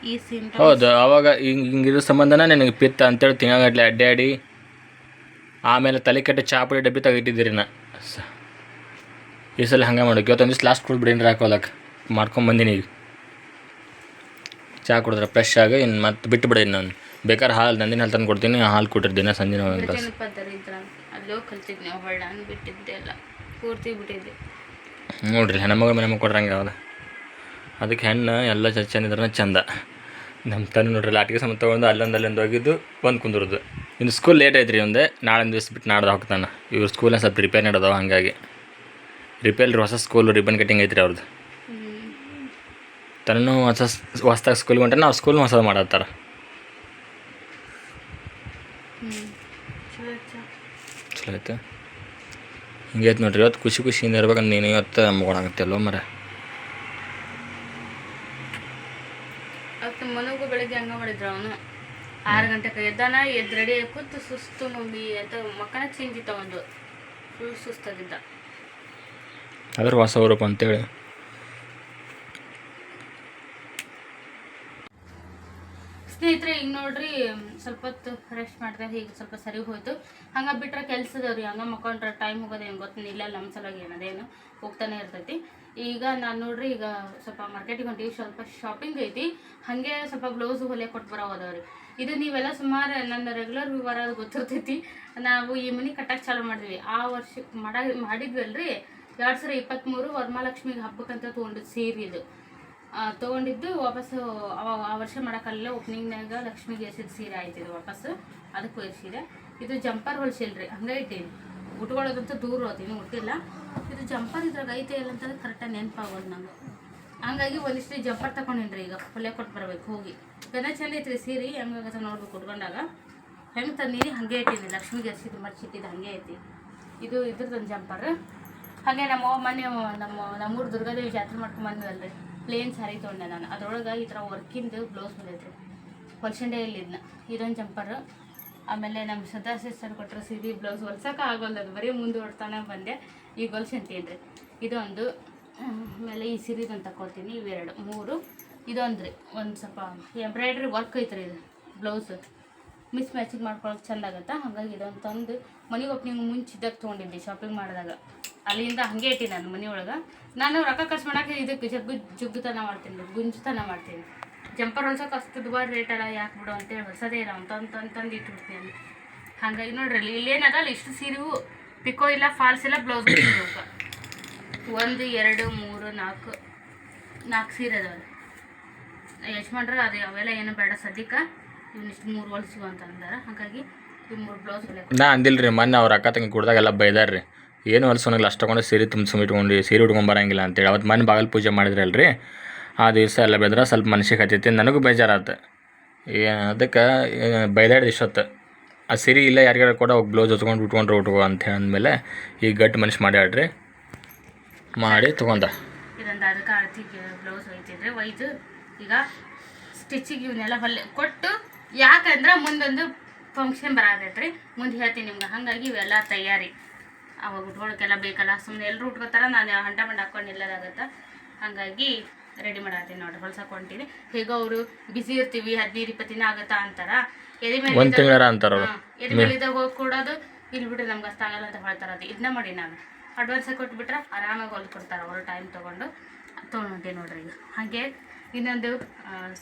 ಈ ಸಿಂಟಮ್
ಹೌದು ಅವಾಗ ಹಿಂಗೆ ಹಿಂಗಿರೋ ಸಂಬಂಧನ ನಿನಗೆ ಪಿತ್ತ ಅಂತೇಳಿ ತಿಂಗಾಗಟ್ಲೆ ಅಡ್ಡಾಡಿ ಆಮೇಲೆ ತಲೆ ಕೆಟ್ಟ ಚಾಪುಡಿ ಡಬ್ಬಿ ತೆಗಿಟ್ಟಿದ್ದೀರಿ ನಾ. ಸ- ಈ ಸಲ ಹಂಗೆ ಮಾಡೋಕೆ ಇವತ್ತೊಂದು ದಿವ್ಸ ಲಾಸ್ಟ್ ಕೊಡ್ಬಿಡೇನ್ರಿ ಹಾಕೋಲಕ್ಕೆ ಮಾಡ್ಕೊಂಬಂದಿನಿ ಈಗ. ಚಾ ಕುಡಿದ್ರೆ ಫ್ರೆಶ್ ಆಗಿ ಇನ್ನು ಮತ್ತೆ ಬಿಟ್ಟು ಬಿಡೀನಿ ನಾನು ಬೇಕಾದ್ರೆ ಹಾಲು ನಂದಿನ ಹಾಲು ತಂದು ಕೊಡ್ತೀನಿ. ಹಾಲು ಕೊಟ್ಟಿರಿ ದಿನ ಸಂಜೆ ಒಂದು ಗ್ಲಾಸ್
ಅಲ್ಲೋ ಕಲ್ತಿದ್ವಿ ನಾವು ಬಿಟ್ಟಿದ್ದೆ ಎಲ್ಲ. ಪೂರ್ತಿ ಬಿಟ್ಟಿದ್ದೆ.
ನೋಡ್ರಿ ಹೆಣ್ಮಗ ಮನೆ ಕೊಡ್ರಂಗೆ ಯಾವ್ದು? ಅದಕ್ಕೆ ಹೆಣ್ಣು ಎಲ್ಲ ಚ ಚಂದ ಚಂದ. ನಮ್ಮ ತನ್ನ ನೋಡ್ರಿ ಲಾಟಿಗೆ ಸಮ ತೊಗೊಂಡು ಅಲ್ಲೊಂದು ಅಲ್ಲೊಂದು ಹೋಗಿದ್ದು ಬಂದು ಕುಂದ್ರದು. ಇನ್ನು ಸ್ಕೂಲ್ ಲೇಟ್ ಐತ್ರಿ ಒಂದೇ ನಾಳೆ ದಿವಸ ಬಿಟ್ಟು ನಾಡ್ದು ಹೋಗ್ತಾನೆ. ಇವ್ರ ಸ್ಕೂಲ್ನ ಸ್ವಲ್ಪ ರಿಪೇರ್ ನಡೆದವ ಹಾಗಾಗಿ. ರಿಪೇರ್ ಹೊಸ ಸ್ಕೂಲ್ ರಿಬನ್ ಕಟ್ಟಿಂಗ್ ಐತ್ರಿ ಅವ್ರದ್ದು ತನ್ನೂ ಹೊಸ ಹೊಸ್ದಾಗಿ ಸ್ಕೂಲ್ಗೆ ಹೊಂಟಾನ ಅವ್ರ ಸ್ಕೂಲ್ನ ಹೊಸದು ಮಾಡತ್ತಾರ.
ಚಲೋ
ಆಯ್ತು. ಹಿಂಗೆ ಐತೆ ನೋಡ್ರಿ ಇವತ್ತು ಖುಷಿ ಖುಷಿಯಿಂದ ಇರ್ಬೇಕಂದ್ರೆ ನೀನು ಇವತ್ತು ಮುಗೋಣಾಗತ್ತೆ ಅಲ್ವ ಮರ
ಅವನು. ಆರು ಗಂಟೆಗೆ ಎದ್ದಾನ ಎದ್ದು ರೆಡಿ ಕೂತು ಸುಸ್ತು ಮಮ್ಮಿ ಅಂತ ಮಕ್ಕನ ಚಿಂತಿ ತಗೊಂಡು ಫುಲ್ ಸುಸ್ತಾಗಿದ್ದ.
ಅದ್ರ ವಾಸ ಅವರಪ್ಪ ಅಂತೇಳಿ.
ಸ್ನೇಹಿತರೆ ಈಗ ನೋಡ್ರಿ ಸ್ವಲ್ಪ ಹೊತ್ತು ರೆಸ್ಟ್ ಮಾಡಿದೆ ಈಗ ಸ್ವಲ್ಪ ಸರಿ ಹೋಯ್ತು. ಹಂಗೆ ಬಿಟ್ರೆ ಕೆಲ್ಸದವ್ರಿ ಹಂಗೆ ಮಕ್ಕೊಂಡ್ರೆ ಟೈಮ್ ಹೋಗೋದೇನು ಗೊತ್ತಿಲ್ಲ. ಇಲ್ಲ ನಮ್ಮ ಸಲುವಾಗಿ ಏನದೇನು ಹೋಗ್ತಾನೆ ಇರ್ತೈತಿ. ಈಗ ನಾನು ನೋಡ್ರಿ ಈಗ ಸ್ವಲ್ಪ ಮಾರ್ಕೆಟಿಗೆ ಹೊಂಟೀವಿ ಸ್ವಲ್ಪ ಶಾಪಿಂಗ್ ಐತಿ. ಹಂಗೆ ಸ್ವಲ್ಪ ಬ್ಲೌಸ್ ಹೊಲೆ ಕೊಟ್ಟು ಬರೋ ಹೋದವ್ರಿ ಇದು ನೀವೆಲ್ಲ ಸುಮಾರು ನನ್ನ ರೆಗ್ಯುಲರ್ ವಿವರ ಅದು ಗೊತ್ತಿರ್ತೈತಿ. ನಾವು ಈ ಮನೆ ಕಟ್ಟಕ್ಕೆ ಚಾಲೂ ಮಾಡಿದ್ವಿ. ಆ ವರ್ಷ ಮಾಡ, ಮಾಡಿದ್ವಲ್ರಿ? ಎರಡು ಸಾವಿರ ಇಪ್ಪತ್ತ್ಮೂರು ವರಮಹಾಲಕ್ಷ್ಮಿಗೆ ಹಬ್ಬಕ್ಕಂತ ತೊಗೊಂಡಿದ್ದು ಸೀರೆ ಇದು. ತೊಗೊಂಡಿದ್ದು ವಾಪಸ್ಸು ಆ ವರ್ಷ ಮಾಡೋಕ್ಕಲ್ಲ ಓಪನಿಂಗ್ನಾಗ ಲಕ್ಷ್ಮಿಗೆ ಎಸಿದ ಸೀರೆ ಆಯ್ತು ಇದು ವಾಪಸ್ಸು. ಅದಕ್ಕೆ ಸೀರೆ. ಇದು ಜಂಪರ್ ಹೊಲ್ಸಿಲ್ರಿ. ಹಂಗೆ ಇಟ್ಟೀನಿ ಉಟ್ಕೊಳ್ಳೋದಂತೂ ದೂರ ಹೋತೀನಿ ಉಟ್ಟಿಲ್ಲ ಇದು ಜಂಪರ್ ಇದ್ರಾಗ ಐತೆ ಇಲ್ಲ ಅಂತಂದ್ರೆ ಕರೆಕ್ಟಾಗಿ ನೆನಪಾಗೋದು ನಂಗೆ. ಹಂಗಾಗಿ ಒಂದಿಷ್ಟು ಜಂಪರ್ ತಗೊಂಡಿನ್ರಿ ಈಗ. ಹೊಲೆ ಕೊಟ್ಟು ಬರಬೇಕು ಹೋಗಿ. ಗನ ಚಂದ ಐತ್ರಿ, ಸೀರೆ ಹೆಂಗಾಗತ್ತ ನೋಡ್ಬೇಕು ಉಟ್ಕೊಂಡಾಗ ಹೆಂಗೆ ತಂದೀನಿ ಹಾಗೆ ಇಟ್ಟೀನಿ ಲಕ್ಷ್ಮಿಗೆ ಎಸಿದು ಮರ್ಚಿಟ್ಟಿದ್ದು ಹಾಗೆ ಐತಿ. ಇದು ಇದ್ರದ್ದೊಂದು ಜಂಪರ್ ಹಾಗೆ ನಮ್ಮ ಮನೆ, ನಮ್ಮ, ನಮ್ಮೂರು ದುರ್ಗಾದೇವಿ ಜಾತ್ರೆ ಮಾಡ್ಕೊಂಡ್ ಬಂದ್ವಲ್ರಿ ಪ್ಲೇನ್ ಸಾರಿ ತೊಗೊಂಡೆ ನಾನು. ಅದ್ರೊಳಗೆ ಈ ಥರ ವರ್ಕಿಂದು ಬ್ಲೌಸ್ ಬಂದೈತ್ರಿ ಹೊಲ್ಸಂಡೆ ಇಲ್ಲಿದ್ನ ಇದೊಂದು ಜಂಪರ್ ಆಮೇಲೆ ನಮ್ಮ ಶ್ರದ್ಧಾ ಸಿಸ್ಟರ್ ಕೊಟ್ಟರು ಸೀರೆ ಬ್ಲೌಸ್ ಹೊಲ್ಸೋಕೆ ಆಗೋಲ್ಲ ಅದು. ಬರೀ ಮುಂದುವರ್ತಾನೆ ಬಂದೆ. ಈಗ ಹೊಲ್ಸಂತೀನಿ ರೀ ಇದೊಂದು. ಆಮೇಲೆ ಈ ಸೀರೆದೊಂದು ತಗೊಳ್ತೀನಿ ಇವೆರಡು. ಮೂರು. ಇದೊಂದು ರೀ ಒಂದು ಸ್ವಲ್ಪ ಎಂಬ್ರಾಯ್ಡ್ರಿ ವರ್ಕ್ ಐತ್ರಿ ಇದು ಬ್ಲೌಸ್ ಮಿಸ್ ಮ್ಯಾಚಿಂಗ್ ಮಾಡ್ಕೊಳಕ್ಕೆ ಚೆಂದ ಆಗತ್ತೆ? ಹಾಗಾಗಿ ಇದೊಂದು ತಂದು ಮನೆ ಓಪನಿಂಗ್ ಮುಂಚಿದ್ದಾಗ ತೊಗೊಂಡಿದ್ದೆ ಶಾಪಿಂಗ್ ಮಾಡಿದಾಗ. ಅಲ್ಲಿಂದ ಹಾಗೆ ಇಟ್ಟಿ ನಾನು ಮನೆ ಒಳಗೆ ನಾನು ರೊಕ್ಕ ಖರ್ಚು ಮಾಡಕ್ಕೆ ಇದಕ್ಕೆ ಜಗ್ಗು, ಜಗ್ಗುತನ ಮಾಡ್ತೀನಿ ಗುಂಜುತನ ಮಾಡ್ತೀನಿ ಜಂಪರ್ ಹೊಲ್ಸೋಕೆ ಅಷ್ಟು ದುಬಾರಿ ರೇಟ್ ಅಲ್ಲ, ಯಾಕೆ ಬಿಡು ಅಂತೇಳಿ ಹೊಸದೇ ಇಲ್ಲ ಅಂತಂದು ತಂದು ಇಟ್ಬಿಡ್ತೀನಿ ಅಲ್ಲಿ. ಹಾಗಾಗಿ ನೋಡ್ರಿ, ಇಲ್ಲಿ ಇಲ್ಲೇನದ ಅಲ್ಲಿ ಇಷ್ಟು ಸೀರೆವು ಪಿಕೋ ಇಲ್ಲ ಫಾಲ್ಸ್ ಇಲ್ಲ ಬ್ಲೌಸ್ ಒಂದು, ಎರಡು, ಮೂರು, ನಾಲ್ಕು ನಾಲ್ಕು ಸೀರೆ ಅದಾವೆ ಯಜಮಾನ್ರ ಅದು ಅವೆಲ್ಲ ಏನು ಬೇಡ ಸದ್ಯಕ್ಕೆ. ಇವನಿಷ್ಟು ಮೂರು ಹೊಲ್ಸಿವು ಅಂತ ಅಂದಾರ. ಹಾಗಾಗಿ ಇವು ಮೂರು ಬ್ಲೌಸ್
ನಾ ಅಂದಿಲ್ರಿ ಮೊನ್ನೆ ಅವ್ರ ಅಕ್ಕ ತಂಗಿ ಕುಡ್ದಾಗೆಲ್ಲ ಬೈದಾರ್ರಿ. ಏನು ಹೊಲ್ಸೋನಿಲ್ಲ ಅಷ್ಟು ತಗೊಂಡು ಸೀರೆ ತುಂಬ ಇಟ್ಕೊಂಡು ಸೀರೆ ಉಟ್ಕೊಂಡು ಬರಂಗಿಲ್ಲ ಅಂತೇಳಿ. ಅವತ್ತು ಮನೆ ಬಾಗಲ್ ಪೂಜೆ ಮಾಡಿದ್ರಲ್ರಿ ಆ ದಿವಸ ಎಲ್ಲ ಬೆದ್ರೆ ಸ್ವಲ್ಪ ಮನ್ಸಿಗೆ ಹತ್ತೈತಿ. ನನಗೂ ಬೇಜಾರಾತು. ಏ ಅದಕ್ಕೆ ಬೈದಾಡ್ದು ಇಷ್ಟೊತ್ತು. ಆ ಸೀರೆ ಇಲ್ಲ ಯಾರಿಗಾರ ಕೂಡ ಹೋಗಿ ಬ್ಲೌಸ್ ಹೊತ್ಕೊಂಡು ಉಟ್ಕೊಂಡ್ರೆ ಉಟ್ಕೋ ಅಂತ ಅಂದಮೇಲೆ ಈಗ ಗಟ್ಟಿ ಮನುಷ್ಯ ಮಾಡ್ಯಾಡ್ರಿ ಮಾಡಿ ತೊಗೊಂಡ.
ಇದೊಂದು ಅದಕ್ಕೆ ಬ್ಲೌಸ್ ಒಯ್ತಿದ್ರೆ ಒಯ್ದು ಈಗ ಸ್ಟಿಚಿಗೆ ಇವನ್ನೆಲ್ಲ ಹೊಲ್ಲೆ ಕೊಟ್ಟು ಯಾಕಂದ್ರೆ ಮುಂದೊಂದು ಫಂಕ್ಷನ್ ಬರತೈತ್ರಿ. ಮುಂದೆ ಹೇಳ್ತೀನಿ ನಿಮ್ಗೆ ಹಾಗಾಗಿ ಇವೆಲ್ಲ ತಯಾರಿ. ಅವಾಗ ಉಟ್ಕೊಳಕ್ಕೆಲ್ಲ ಬೇಕಲ್ಲ ಸುಮ್ಮನೆ ಎಲ್ಲರೂ ಉಟ್ಕೋತಾರ ನಾನು ಹಂಟ ಮಂಡ ಹಾಕೊಂಡು ಇಲ್ಲದಾಗತ್ತೆ ಹಾಗಾಗಿ ರೆಡಿ ಮಾಡತ್ತೀನಿ ನೋಡ್ರಿ ಹೊಲ್ಸಕ್ಕೆ ಹೊಂಟೀನಿ. ಹೇಗೋ ಅವರು ಬಿಸಿ ಇರ್ತೀವಿ ಹದಿನೈದು ಇಪ್ಪತ್ತು ದಿನ ಆಗತ್ತಾ ಅಂತಾರ. ಎದೆ ಮೇಲೆ
ಅಂತಾರ
ಎದೆ ಮೇಲಿದ್ದಾಗ ಹೋಗಿ ಕೊಡೋದು ಇಲ್ಲಿ ಬಿಡ್ರಿ ನಮ್ಗೆ ಅಷ್ಟ ಆಗಲ್ಲ ಅಂತ ಹೇಳ್ತಾರೆ ಅದು ಇದನ್ನ ಮಾಡಿ ನಾನು ಅಡ್ವಾನ್ಸ್ ಕೊಟ್ಬಿಟ್ರೆ ಆರಾಮಾಗಿ ಹೊಲ್ದು ಕೊಡ್ತಾರೆ ಅವರು ಟೈಮ್ ತೊಗೊಂಡು. ತೊಗೊಂಡೆ ನೋಡ್ರಿ ಈಗ. ಹಾಗೆ ಇನ್ನೊಂದು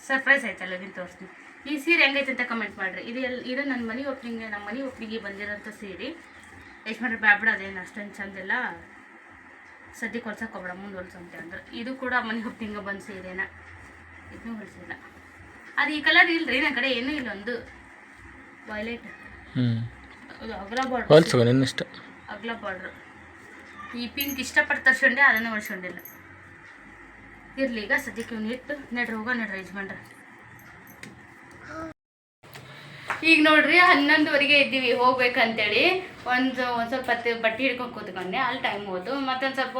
ಸರ್ಪ್ರೈಸ್ ಆಯ್ತಲ್ಲ ಇದನ್ನು ತೋರಿಸ್ತೀನಿ. ಈ ಸೀರೆ ಹೆಂಗೈತೆ ಅಂತ ಕಮೆಂಟ್ ಮಾಡಿರಿ. ಇದು ಎಲ್ಲ ಇದು ನನ್ನ ಮನೆ ಓಪನಿಂಗ್ ನಮ್ಮ ಮನೆ ಓಪನಿಂಗಿಗೆ ಬಂದಿರೋಂಥ ಸೀರೆ. ಎಷ್ಟು ಮಾಡ್ರಿ ಬ್ಯಾಬಿಡ ಅದೇನು ಅಷ್ಟೊಂದು ಚಂದಿಲ್ಲ ಸದ್ಯಕ್ಕೆ ಹೊಲ್ಸಕ್ಕೆ ಹೋಗ್ಬೇಡ ಮುಂದೆ ಹೊಲ್ಸಂತೆ ಅಂದ್ರೆ. ಇದು ಕೂಡ ಮನೆ ಓಪನಿಂಗ್ ಬಂದ ಸೀರೆನ. ಇದನ್ನೂ ಹೊಲಿಸಿಲ್ಲ. ಅದು ಈ ಕಲರ್ ಇಲ್ರಿ ನನ್ನ ಕಡೆ ಏನೂ ಇಲ್ಲ ಒಂದು ವೈಲೆಟ್
ಹ್ಞೂ
ಅದು ಅಗಲ ಬಾರ್ಡ್ರ್ ಅಗಲ ಬಾರ್ಡ್ರ್ ಈ ಪಿಂಕ್ ಇಷ್ಟಪಟ್ಟು ತರ್ಸ್ಕೊಂಡೆ ಅದನ್ನು ಹೊಲ್ಸ್ಕೊಂಡಿಲ್ಲ. ಇರ್ಲಿ, ಈಗ ಸದ್ಯಕ್ಕೆ ಇವ್ನು ಇಟ್ಟು ನಡ್ರಿ, ಹೋಗ ಯಜಮಾನ್ರಿ ಈಗ ನೋಡ್ರಿ, ಹನ್ನೊಂದುವರೆಗೆ ಇದ್ದೀವಿ, ಹೋಗ್ಬೇಕಂತೇಳಿ. ಒಂದು ಒಂದು ಸ್ವಲ್ಪ ಬಟ್ಟೆ ಹಿಡ್ಕೊಂಡು ಕೂತ್ಕೊಂಡೆ, ಅಲ್ಲಿ ಟೈಮ್ ಹೋಯ್ತು. ಮತ್ತೊಂದು ಸ್ವಲ್ಪ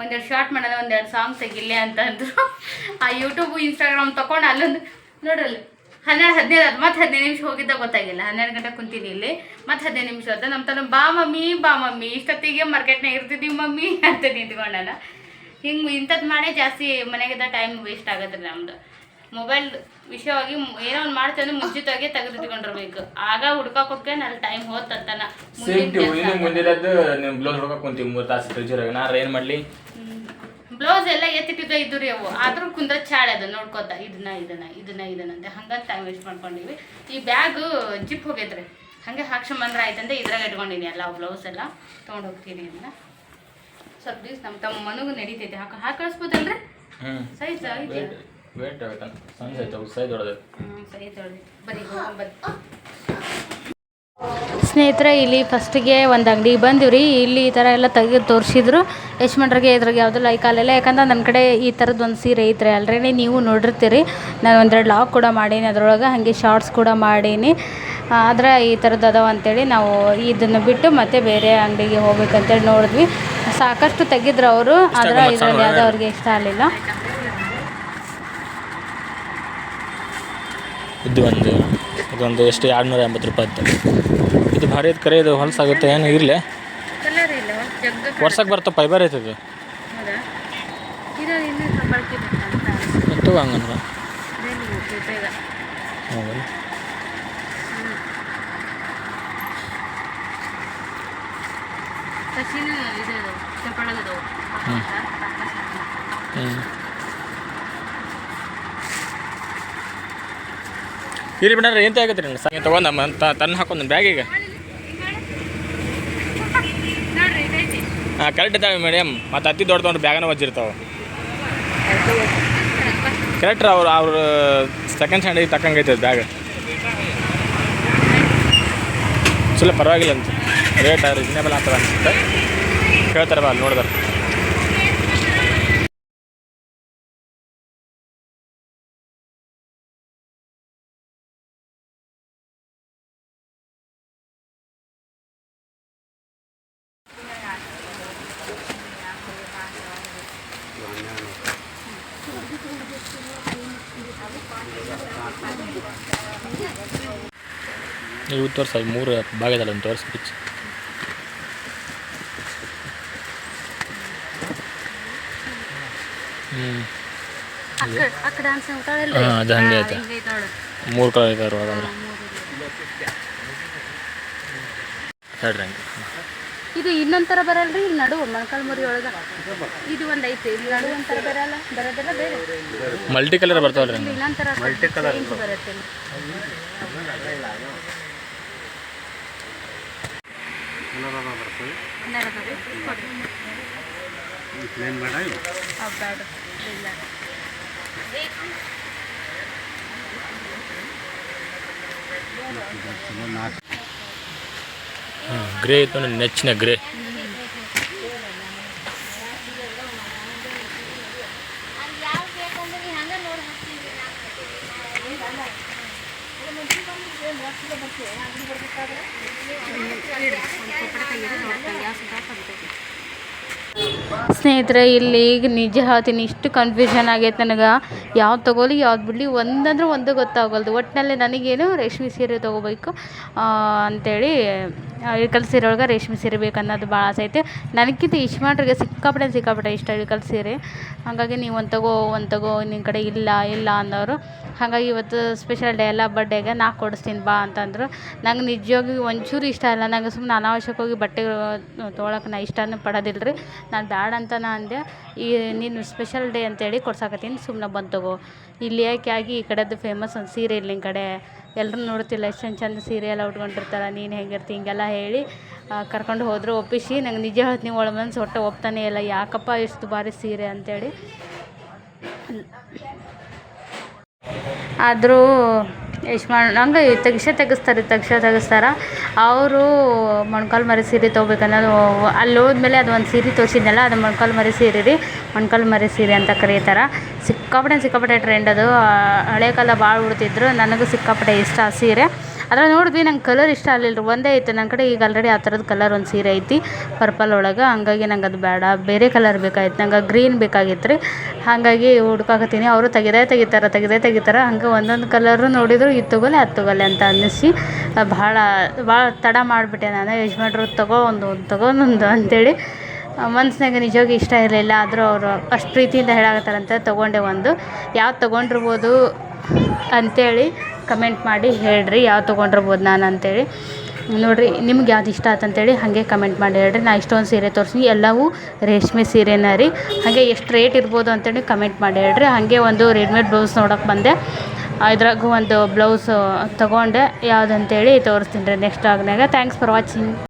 ಒಂದೆರಡು ಶಾರ್ಟ್ ಮಾಡೋದು ಒಂದೆರಡು ಸಾಂಗ್ ತೆಗಿಲ್ಲ ಅಂತಂದ್ರು ಆ ಯೂಟ್ಯೂಬ್ ಇನ್ಸ್ಟಾಗ್ರಾಮ್ ತೊಗೊಂಡು ಅಲ್ಲೊಂದು, ನೋಡ್ರಲ್ಲಿ, ಹನ್ನೆರಡು, ಹದಿನೈದು ಅದು ಮತ್ತೆ ಹದಿನೈದು ನಿಮಿಷ ಹೋಗಿದ್ದ ಗೊತ್ತಾಗಿಲ್ಲ. ಹನ್ನೆರಡು ಗಂಟೆ ಕುಂತೀನಿ ಇಲ್ಲಿ. ಮತ್ತೆ ಹದಿನೈದು ನಿಮಿಷ ಹೋದ ನಮ್ಮ ತನ ಬಾ ಮಮ್ಮಿ ಬಾ ಮಮ್ಮಿ. ಇಷ್ಟೊತ್ತಿಗೆ ಮಾರ್ಕೆಟ್ನಾಗ ಇರ್ತಿದ್ದೀವಿ ಮಮ್ಮಿ ಅಂತ ನಿಂತ್ಕೊಂಡಲ್ಲ. ಹಿಂಗೆ ಇಂಥದ್ದು ಮಾಡೇ ಜಾಸ್ತಿ ಮನೆಗಿದ್ದ ಟೈಮ್ ವೇಸ್ಟ್ ಆಗೋದ್ರಿ ನಮ್ದು. ಮೊಬೈಲ್ ವಿಷಯವಾಗಿ ಏನೋ ಒಂದು ಮಾಡ್ತೇವೆ ಅಂದ್ರೆ ಮುಂಚಿತವಾಗಿ ತೆಗೆದಿಟ್ಕೊಂಡಿರ್ಬೇಕು. ಆಗ ಹುಡ್ಕಾಕೊಟ್ಕೆ ಅಲ್ಲಿ ಟೈಮ್
ಹೋತನ ಮುಂದಿರೋದು ನೀವು ಬ್ಲೌಸ್ ಹೊಡ್ಕೊಂಡು ಕುಂತೀವಿ ಮೂರು ತಾಸು ಫ್ರಿಜ್ರಾಗ ನಾನು ಏನು ಮಾಡಲಿ?
ಬ್ಲೌಸ್ ಎಲ್ಲ ಎತ್ತಿಟ್ಟಿದ್ದ ಇದ್ದು ರೀ ಅವು ಆದ್ರೂ ಕುಂದ್ರ ಚಾಳೆ ಅದು ನೋಡ್ಕೊತ. ಇದನ್ನ ಇದನ್ನ ಇದನ್ನ ಇದನ್ನ ಅಂತ ಹಂಗಂತ ಟೈಮ್ ವೇಸ್ಟ್ ಮಾಡ್ಕೊಂಡಿವಿ. ಈ ಬ್ಯಾಗ್ ಜಿಪ್ ಹೋಗೈತ್ರಿ. ಹಂಗೆ ಹಾಕ್ಸ್ಕೊಂಬಂದ್ರೆ ಆಯ್ತಂತೆ ಇದ್ರಾಗ ಇಟ್ಕೊಂಡಿನಿ ಎಲ್ಲ ಬ್ಲೌಸ್ ಎಲ್ಲ. ತೊಗೊಂಡು ಹೋಗ್ತೀನಿ ಅದನ್ನ ಸ್ವಲ್ಪ ದಿವ್ಸ ನಮ್ಮ ತಮ್ಮ ಮನಗೂ ನಡೀತೈತೆ. ಹಾಕ ಹಾಕಿ ಕಳಿಸ್ಬೋದಲ್ರಿ ಸೈಜ್
ವೇಟ್ ಆಗುತ್ತೆ ಸಣ್ಣ ಸೈಜ್
ಹ್ಞೂ ಬರೀ ಸ್ನೇಹಿತರೆ ಇಲ್ಲಿ ಫಸ್ಟಿಗೆ ಒಂದು ಅಂಗಡಿಗೆ ಬಂದಿವ್ರಿ. ಇಲ್ಲಿ ಈ ಥರ ಎಲ್ಲ ತೆಗೆದು ತೋರಿಸಿದ್ರು. ಯಶ್ಮಂಡ್ರಿಗೆ ಇದ್ರಾಗ ಯಾವುದು ಲೈಕ್ ಆಗಲಿಲ್ಲ ಯಾಕಂದ್ರೆ ನನ್ನ ಕಡೆ ಈ ಥರದ್ದು ಒಂದು ಸೀರೆ ಐತ್ರಿ ಆಲ್ರೆಡಿ ನೀವು ನೋಡಿರ್ತೀರಿ. ನಾನು ಒಂದೆರಡು ಲಾಗ್ ಕೂಡ ಮಾಡೀನಿ ಅದರೊಳಗೆ. ಹಾಗೆ ಶಾರ್ಟ್ಸ್ ಕೂಡ ಮಾಡೀನಿ. ಆದ್ರೆ ಈ ಥರದ್ದು ಅದಾವ ಅಂತೇಳಿ ನಾವು ಇದನ್ನು ಬಿಟ್ಟು ಮತ್ತೆ ಬೇರೆ ಅಂಗಡಿಗೆ ಹೋಗ್ಬೇಕಂತೇಳಿ ನೋಡಿದ್ವಿ. ಸಾಕಷ್ಟು ತೆಗೆದ್ರು ಅವರು ಆದರೆ ಇದರಲ್ಲಿ ಯಾವುದೋ ಅವ್ರಿಗೆ ಇಷ್ಟ ಆಗಲಿಲ್ಲ.
ಇದು ಒಂದು ಇದೊಂದು ಎಷ್ಟು ಎರಡುನೂರ ಎಂಬತ್ತು ರೂಪಾಯಿ ಇತ್ತು ಇದು ಭಾರಿ ಇದು ಕರೆ ಇದು ಹೊಲಸಾಗುತ್ತೆ ಏನು ಇರಲಿ.
ಕಲರ್ ಇಲ್ಲ ಜಗ್ಗ
ವರ್ಷಕ್ಕೆ ಬರ್ತಾ ಫೈಬರ್ ಐತೆ ಇದು.
ಹೌದಾ? ಇದು ಇನ್ನೂ ಸಂಬಳಕ್ಕೆ ಬೇಕಂತ
ಎತ್ತು ಹಂಗಂದ್ರೆ. ಇರಿ ಬಿಡ್ರಿ ಎಂತ ಆಗತ್ತೆ ರೀ ಸಂಗೆ ತೊಗೊಂಡ ತನ್ನ ಹಾಕೊಂಡು ಬ್ಯಾಗಿಗೆ. ಹಾಂ ಕರೆಕ್ಟ್ ಇದ್ದಾವೆ ಮೇಡಮ್ ಮತ್ತು ಅತಿ ದೊಡ್ಡ ದೊಡ್ಡ ಬ್ಯಾಗನ ವಜ್ಜಿರ್ತಾವೆ ಕರೆಕ್ಟ್ ಅವ್ರು ಅವ್ರ ಸೆಕೆಂಡ್ ಸ್ಟ್ಯಾಂಡಿಗೆ ತಕ್ಕಂಗೈತೆ ಬ್ಯಾಗ್. ಚಲೋ ಪರವಾಗಿಲ್ಲ ಅಂತ. ರೇಟ್ ರೀಸನೇಬಲ್ ಆಗ್ತದೆ ಅನ್ಸುತ್ತೆ. ಹೇಳ್ತಾರೆ ಬಾ, ಅಲ್ಲಿ ನೋಡಿದ್ರೆ. ಇವು ತೋರ್ಸ ಮೂರು ಭಾಗ ಇದಲ್ಲ ಒಂದು ತೋರಿಸಿ ಪಿಚ್ ಹ್ಞೂ
ಆ ಕಡೆ ಡಾನ್ಸ್ ಮಾಡ್ತಾಳಲ್ಲ
ಹಾಂ ಅದು ಹಂಗೆ ಐತೆ ಮೂರು ಕಲರ್ ಇದಾವೆ ಹಾಗಾದ್ರೆ ಹೇಳ್ರಿ ಹಂಗೆ.
ಇದು ಇನ್ನೊಂದರ ಥರ ಬರಲ್ರಿ? ಇಲ್ಲಿ ನಡು ಮೊಳಕಾಲ್ ಮುರಿ ಒಳಗ. ಇದು ಒಂದ್ ಐತಿ. ಇಲ್ಲಿ ನಡು ಒಂಥರ ಬರಲ್ಲ. ಬರೋದೆಲ್ಲ ಬೇರೆ.
ಮಲ್ಟಿ ಕಲರ್ ಬರ್ತಾವಲ್ರಿ
ಇಲ್ಲಿ ಮಲ್ಟಿ ಕಲರ್ ಬರುತ್ತೆ. ಇಲ್ಲಿ. ಕನ್ನಡದ ಕೊಡ್ರಿ. ಆ, ಬ್ಯಾಡ. ಇಲ್ಲ.
ಹಾಂ ಗ್ರೇ ಇತ್ತು ನನ್ನ
ಸ್ನೇಹಿತರೆ, ಇಲ್ಲಿ ಈಗ ನಿಜ ಹೇಳ್ತೀನಿ, ಇಷ್ಟು ಕನ್ಫ್ಯೂಷನ್ ಆಗೈತೆ ನನಗೆ. ಯಾವ್ದು ತೊಗೊಳ್ಳಿ, ಯಾವ್ದು ಬಿಡಲಿ, ಒಂದಂದ್ರೆ ಒಂದು ಗೊತ್ತಾಗಲ್ದು. ಒಟ್ಟಿನಲ್ಲಿ ನನಗೇನು ರೇಷ್ಮೆ ಸೀರೆ ತೊಗೋಬೇಕು ಅಂಥೇಳಿ ಇಳ್ಕಲ್ ಸೀರೆ ಒಳಗೆ ರೇಷ್ಮೆ ಸೀರೆ ಬೇಕು ಅನ್ನೋದು ಭಾಳ ಆಸೆ ಐತೆ. ನನಗಿಂತ ಇಶ್ಮಾಟ್ರಿಗೆ ಸಿಕ್ಕಾಪಟ್ಟೆ ಸಿಕ್ಕಾಪಟ್ಟೆ ಇಷ್ಟ ಇಳ್ಕಲ್ ಸೀರೆ. ಹಾಗಾಗಿ ನೀವು ಒಂದು ತಗೋ ಒಂದು ತಗೋ, ನಿನ್ನ ಕಡೆ ಇಲ್ಲ ಇಲ್ಲ ಅನ್ನೋರು. ಹಾಗಾಗಿ ಇವತ್ತು ಸ್ಪೆಷಲ್ ಡೇ ಎಲ್ಲ ಬರ್ಡೇಗೆ ನಾ ಕೊಡಿಸ್ತೀನಿ ಬಾ ಅಂತಂದರು. ನಂಗೆ ನಿಜವಾಗಿ ಒಂಚೂರು ಇಷ್ಟ ಇಲ್ಲ. ನಂಗೆ ಸುಮ್ಮನೆ ಅನಾವಶ್ಯಕವಾಗಿ ಬಟ್ಟೆ ತೊಗೊಳಕ್ಕೆ ನಾ ಇಷ್ಟನೂ ಪಡೋದಿಲ್ಲ ರೀ. ನಾನು ಬ್ಯಾಡ ಅಂತ ನಾ ಅಂದೆ. ಈ ನೀನು ಸ್ಪೆಷಲ್ ಡೇ ಅಂತೇಳಿ ಕೊಡ್ಸಾಕತ್ತೀನಿ. ಸುಮ್ಮನೆ ಬಂದು ತಗೋ. ಇಲ್ಲಿ ಯಾಕೆ ಆಗಿ ಈ ಕಡೆದು ಫೇಮಸ್ ಒಂದು ಸೀರೆ ಇಲ್ಲಿನ ಕಡೆ? ಎಲ್ಲರೂ ನೋಡ್ತಿಲ್ಲ ಎಷ್ಟು ಚಂದ ಚಂದ ಸೀರೆ ಎಲ್ಲ ಉಟ್ಕೊಂಡಿರ್ತಾರೆ, ನೀನು ಹೆಂಗಿರ್ತಿ ಹಿಂಗೆಲ್ಲ ಹೇಳಿ ಕರ್ಕೊಂಡು ಹೋದರು, ಒಪ್ಪಿಸಿ. ನಂಗೆ ನಿಜ ಹೇಳ್ತೀನಿ ಒಳ ಮನ್ಸು ಹೊಟ್ಟೆ ಒಪ್ತಾನೆ ಇಲ್ಲ. ಯಾಕಪ್ಪ ಎಷ್ಟು ದುಬಾರಿ ಸೀರೆ ಅಂತೇಳಿ. ಆದರೂ ಮಾಡಿ ನಂಗೆ ತೆಗಿಸೇ ತೆಗಿಸ್ತಾರೆ ತಕ್ಷ ತೆಗಿಸ್ತಾರ. ಅವರು ಮೊಣ್ಕಾಲು ಮರಿ ಸೀರೆ ತೊಗೋಬೇಕನ್ನೋದು ಅಲ್ಲಿ ಹೋದ್ಮೇಲೆ ಅದು ಒಂದು ಸೀರೆ ತೋರಿಸಿದ್ನಲ್ಲ, ಅದು ಮೊಣ್ಕಾಲು ಮರಿ ಸೀರೆ ರೀ. ಮೊಣ್ಕಾಲು ಮರಿ ಸೀರೆ ಅಂತ ಕರೀತಾರೆ. ಸಿಕ್ಕಾಪಟ್ಟೆ ಸಿಕ್ಕಾಪಟ್ಟೆ ಟ್ರೆಂಡ್ ಅದು. ಹಳೆ ಕಾಲ ಭಾಳ ಉಡ್ತಿದ್ರು. ನನಗೂ ಸಿಕ್ಕಾಪಟ್ಟೆ ಇಷ್ಟ ಆ ಸೀರೆ. ಅದ್ರಾಗ ನೋಡಿದ್ವಿ ನಂಗೆ ಕಲರ್ ಇಷ್ಟ ಆಗಲಿಲ್ಲ ಒಂದೇ ಐತೆ ನನ್ನ ಕಡೆ ಈಗ ಆಲ್ರೆಡಿ ಆ ಥರದ ಕಲರ್ ಒಂದು ಸೀರೆ ಐತಿ. ಪರ್ಪಲ್ ಒಳಗೆ. ಹಂಗಾಗಿ ನಂಗೆ ಅದು ಬೇಡ. ಬೇರೆ ಕಲರ್ ಬೇಕಾಗಿತ್ತು. ನಂಗೆ ಗ್ರೀನ್ ಬೇಕಾಗಿತ್ತು ರೀ. ಹಾಗಾಗಿ ಹುಡ್ಕಾಕತ್ತೀನಿ. ಅವರು ತೆಗೆದೇ ತೆಗಿತಾರೆ ತೆಗೆದೇ ತೆಗಿತಾರೆ. ಹಂಗೆ ಒಂದೊಂದು ಕಲರು ನೋಡಿದ್ರು ಇದು ತಗೊಲೆ ಅದು ತಗೊಲೆ ಅಂತ ಅನ್ನಿಸಿ ಭಾಳ ಭಾಳ ತಡ ಮಾಡಿಬಿಟ್ಟೆ ನಾನು. ಯಜಮಾನ್ರು ತಗೋ ಒಂದು ಒಂದು ತಗೊಂಡೊಂದು ಅಂತೇಳಿ ಮನ್ಸಿನಾಗ ನಿಜವಾಗಿ ಇಷ್ಟ ಇರಲಿಲ್ಲ. ಆದರೂ ಅವರು ಅಷ್ಟು ಪ್ರೀತಿಯಿಂದ ಹೇಳಾಕತ್ತಾರಂತ. ತೊಗೊಂಡೆ ಒಂದು. ಯಾವ್ದು ತೊಗೊಂಡಿರ್ಬೋದು ಅಂತೇಳಿ ಕಮೆಂಟ್ ಮಾಡಿ ಹೇಳ್ರಿ. ಯಾವ್ದು ತೊಗೊಂಡಿರ್ಬೋದು ನಾನು ಅಂತೇಳಿ. ನೋಡಿರಿ, ನಿಮ್ಗೆ ಯಾವ್ದು ಇಷ್ಟ ಆಯ್ತು ಅಂತೇಳಿ ಹಾಗೆ ಕಮೆಂಟ್ ಮಾಡಿ ಹೇಳ್ರಿ. ನಾ ಇಷ್ಟೊಂದು ಸೀರೆ ತೋರಿಸಿ ಎಲ್ಲವೂ ರೇಷ್ಮೆ ಸೀರೆನ ರೀ. ಹಾಗೆ ಎಷ್ಟು ರೇಟ್ ಇರ್ಬೋದು ಅಂತೇಳಿ ಕಮೆಂಟ್ ಮಾಡಿ ಹೇಳ್ರಿ. ಹಾಗೆ ಒಂದು ರೆಡಿಮೇಡ್ ಬ್ಲೌಸ್ ನೋಡೋಕೆ ಬಂದೆ. ಇದ್ರಾಗೂ ಒಂದು ಬ್ಲೌಸ್ ತೊಗೊಂಡೆ. ಯಾವುದಂತೇಳಿ ತೋರಿಸ್ತೀನಿ ರೀ ನೆಕ್ಸ್ಟ್ ಆಗ್ನಾಗ ಥ್ಯಾಂಕ್ಸ್ ಫಾರ್ ವಾಚಿಂಗ್